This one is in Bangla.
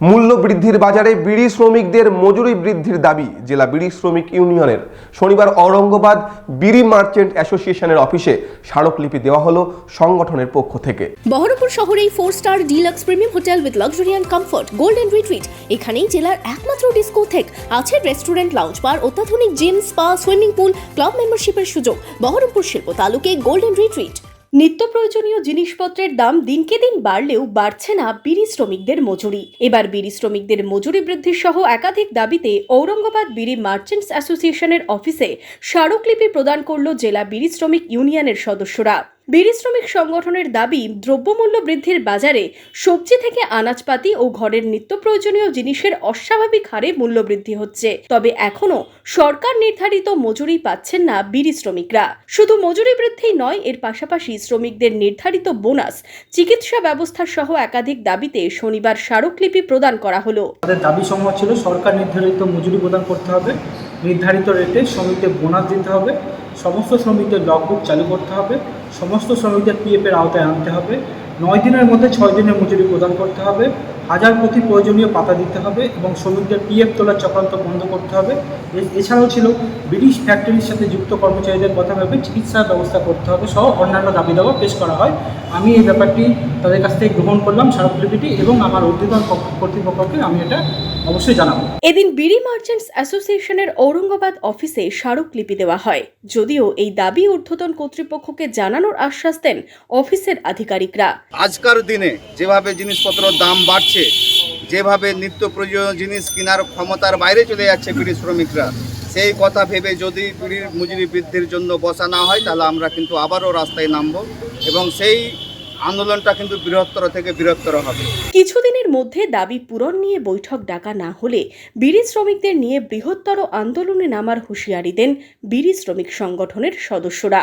মূল্য বৃদ্ধির বাজারে বিড়ি শ্রমিকদের মজুরি বৃদ্ধির দাবি জেলা বিড়ি শ্রমিক ইউনিয়নের। শনিবার ঔরঙ্গাবাদ বিড়ি মার্চেন্ট অ্যাসোসিয়েশনের অফিসে স্মারকলিপি দেওয়া হলো সংগঠনের পক্ষ থেকে। বহরমপুর শহরেই four star deluxe premium hotel with luxury and comfort golden retreat এখানেই জেলার একমাত্র ডিস্কোথেক আছে রেস্টুরেন্ট লাউঞ্জ বার অত্যাধুনিক gym spa swimming pool club মেম্বারশিপের সুযোগ। বহরমপুর শিল্প তালুকে গোল্ডেন রিট্রিট নিত্য প্রয়োজনীয় জিনিসপত্রের দাম দিনকে দিন বাড়লেও বাড়ছে না বিড়ি শ্রমিকদের মজুরি। এবার বিড়ি শ্রমিকদের মজুরি বৃদ্ধি সহ একাধিক দাবিতে ঔরঙ্গাবাদ বিড়ি মার্চেন্টস অ্যাসোসিয়েশনের অফিসে স্মারকলিপি প্রদান করল জেলা বিড়ি শ্রমিক ইউনিয়নের সদস্যরা। বিড়ি শ্রমিক সংগঠনের দাবি, দ্রব্যমূল্য বৃদ্ধির বাজারে সবজি থেকে আনাজপাতি ও ঘরের নিত্য প্রয়োজনীয় জিনিসের অস্বাভাবিক হারে মূল্য বৃদ্ধি হচ্ছে। তবে এখনও সরকার নির্ধারিত মজুরি পাচ্ছেন না বিড়ি শ্রমিকরা। শুধু মজুরি বৃদ্ধি নয়, এর পাশাপাশি শ্রমিকদের নির্ধারিত বোনাস, চিকিৎসা ব্যবস্থা সহ একাধিক দাবিতে শনিবার স্মারকলিপি প্রদান করা হলো। তাদের দাবি সমূহ ছিল, সরকার নির্ধারিত মজুরি প্রদান করতে হবে, নির্ধারিত রেটে শ্রমিকদের বোনাস দিতে হবে। সমস্ত শ্রমিকদের লগবুক চালু করতে হবে, সমস্ত শ্রমিকদের পিএফের আওতায় আনতে হবে, নয় দিনের মধ্যে ছয় দিনের মজুরি প্রদান করতে হবে, হাজার প্রতি প্রয়োজনীয় পাতা দিতে হবে এবং শ্রমিকদের পিএফ তোলার চক্রান্ত বন্ধ করতে হবে। এছাড়াও ছিল ব্রিটিশ ফ্যাক্টরির সাথে যুক্ত কর্মচারীদের কথা ভেবে চিকিৎসার ব্যবস্থা করতে হবে সহ অন্যান্য দাবি দাবা পেশ করা হয়। আমি এই ব্যাপারটি তাদের কাছ থেকে গ্রহণ করলাম স্মারকলিপিটি এবং আমার কর্তৃ- কর্তৃপক্ষকে আমি এটা অবশ্যই জানাব। এদিন বিড়ি মার্চেন্টস অ্যাসোসিয়েশনের ঔরঙ্গাবাদ অফিসে স্মারকলিপি দেওয়া হয়। যদিও এই দাবি ঊর্ধ্বতন কর্তৃপক্ষকে জানানোর আশ্বাস দেন অফিসের আধিকারিকরা। আজকার দিনে যেভাবে জিনিসপত্রের দাম বাড়ছে যেভাবে নিত্য প্রয়োজনীয় জিনিস কেনার ক্ষমতার বাইরে চলে যাচ্ছে বিড়ি শ্রমিকরা সেই কথা ভেবে যদি বিড়ির মজুরি বৃদ্ধির জন্য বসা না হয় তাহলে আমরা কিন্তু আবারও রাস্তায় নামব এবং সেই আন্দোলনটা কিন্তু বৃহত্তর থেকে বৃহত্তর হবে। কিছুদিনের মধ্যে দাবি পূরণ নিয়ে বৈঠক ডাকা না হলে বিড়ি শ্রমিকদের নিয়ে বৃহত্তর আন্দোলনে নামার হুঁশিয়ারি দেন বিড়ি শ্রমিক সংগঠনের সদস্যরা।